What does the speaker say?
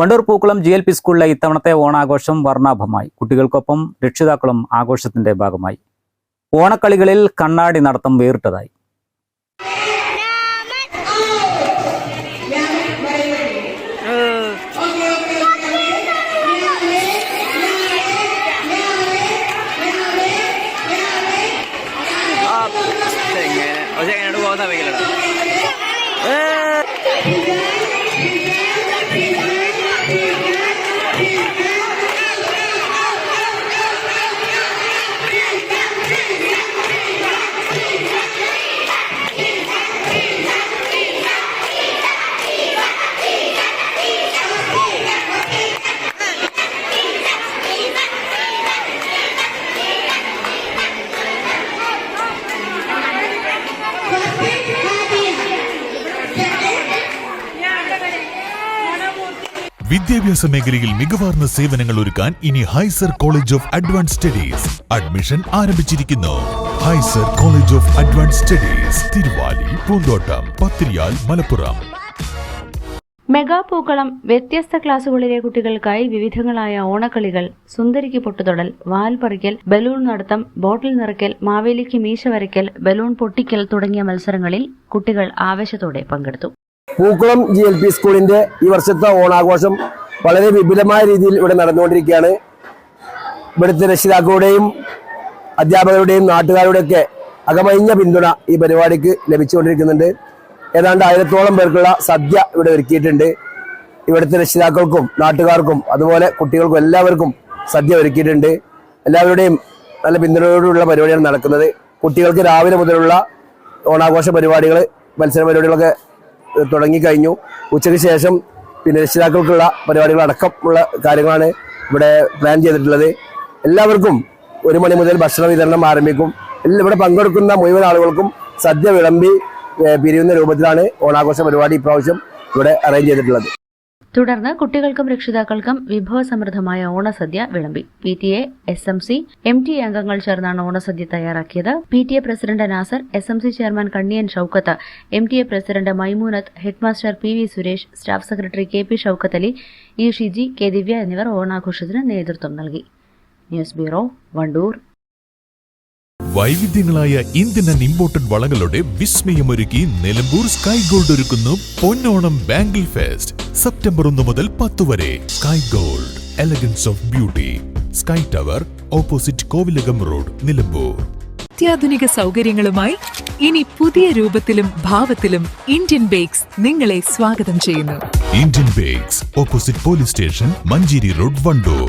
Wandoor Pookkulam G L P സ്കൂളിലെ ഇത്തവണത്തെ ഓണാഘോഷം വർണാഭമായി. കുട്ടികൾക്കൊപ്പം രക്ഷിതാക്കളും ആഘോഷത്തിന്റെ ഭാഗമായി. ഓണക്കളികളിൽ കണ്ണാടി നടത്തം വേറിട്ടതായി. Yeah. വിദ്യാഭ്യാസ മേഖലയിൽ മികവാർന്ന സേവനങ്ങൾ ഒരുക്കാൻ ഇനി Haizer college of advance studies admission ആരംഭിച്ചിരിക്കുന്നു. Haizer college of advance studies Thiruvali Poonthottam Pathiriyal Malappuram. Mega പൂക്കളം വ്യത്യസ്ത ക്ലാസുകളിലെ കുട്ടികൾക്കായി വിവിധങ്ങളായ ഓണക്കളികൾ സുന്ദരിക്ക് പൊട്ടുതൊടൽ വാൽ പറിക്കൽ ബലൂൺ നടത്തം ബോട്ടിൽ നിറയ്ക്കൽ മാവേലിക്ക് മീശ വരയ്ക്കൽ ബലൂൺ പൊട്ടിക്കൽ തുടങ്ങിയ മത്സരങ്ങളിൽ കുട്ടികൾ ആവേശത്തോടെ പങ്കെടുത്തു. പൂക്കുളം ജി എൽ പി സ്കൂളിന്റെ ഈ വർഷത്തെ ഓണാഘോഷം വളരെ വിപുലമായ രീതിയിൽ ഇവിടെ നടന്നുകൊണ്ടിരിക്കുകയാണ്. ഇവിടുത്തെ രക്ഷിതാക്കളുടെയും അധ്യാപകരുടെയും നാട്ടുകാരുടെയൊക്കെ അകമഴിഞ്ഞ പിന്തുണ ഈ പരിപാടിക്ക് ലഭിച്ചുകൊണ്ടിരിക്കുന്നുണ്ട്. ഏതാണ്ട് ആയിരത്തോളം പേർക്കുള്ള സദ്യ ഇവിടെ ഒരുക്കിയിട്ടുണ്ട്. ഇവിടുത്തെ രക്ഷിതാക്കൾക്കും നാട്ടുകാർക്കും അതുപോലെ കുട്ടികൾക്കും എല്ലാവർക്കും സദ്യ ഒരുക്കിയിട്ടുണ്ട്. എല്ലാവരുടെയും നല്ല പിന്തുണയോടുള്ള പരിപാടിയാണ് നടക്കുന്നത്. കുട്ടികൾക്ക് രാവിലെ മുതലുള്ള ഓണാഘോഷ പരിപാടികൾ മത്സര പരിപാടികളൊക്കെ തുടങ്ങിക്കഴിഞ്ഞു. ഉച്ചയ്ക്ക് ശേഷം പിന്നെ രക്ഷിതാക്കൾക്കുള്ള പരിപാടികൾ അടക്കമുള്ള കാര്യങ്ങളാണ് ഇവിടെ പ്ലാൻ ചെയ്തിട്ടുള്ളത്. എല്ലാവർക്കും ഒരു മണി മുതൽ ഭക്ഷണ വിതരണം ആരംഭിക്കും. ഇവിടെ പങ്കെടുക്കുന്ന മുഴുവൻ ആളുകൾക്കും സദ്യ വിളമ്പി പിരിയുന്ന രൂപത്തിലാണ് ഓണാഘോഷ പരിപാടി ഇപ്രാവശ്യം ഇവിടെ അറേഞ്ച് ചെയ്തിട്ടുള്ളത്. തുടർന്ന് കുട്ടികൾക്കും രക്ഷിതാക്കൾക്കും വിഭവസമൃദ്ധമായ ഓണസദ്യ വിളമ്പി. P T A S M C M T അംഗങ്ങൾ ചേർന്നാണ് ഓണസദ്യ തയ്യാറാക്കിയത്. P T A president Nasar S M C chairman Kanniyan Shoukath M T A president Maimoonath headmaster P V Suresh staff secretary K P Shoukath Ali E Shiji K Divya എന്നിവർ ഓണാഘോഷത്തിന് നേതൃത്വം നൽകി. News bureau Wandoor. വൈവിധ്യങ്ങളായ Indian and imported വളകളുടെ വിസ്മയമൊരുക്കി Nilambur sky gold ഒരുക്കുന്നു Ponnonam bangle fest September ഒന്ന് മുതൽ പത്ത് വരെ. Sky gold elegance of beauty sky tower opposite Kovilakam road Nilambur. അത്യാധുനിക സൗകര്യങ്ങളുമായി ഇനി പുതിയ രൂപത്തിലും ഭാവത്തിലും ഇന്ത്യൻ ബേക്സ് നിങ്ങളെ സ്വാഗതം ചെയ്യുന്നു. Indian bakes opposite police station Manjeri road Wandoor.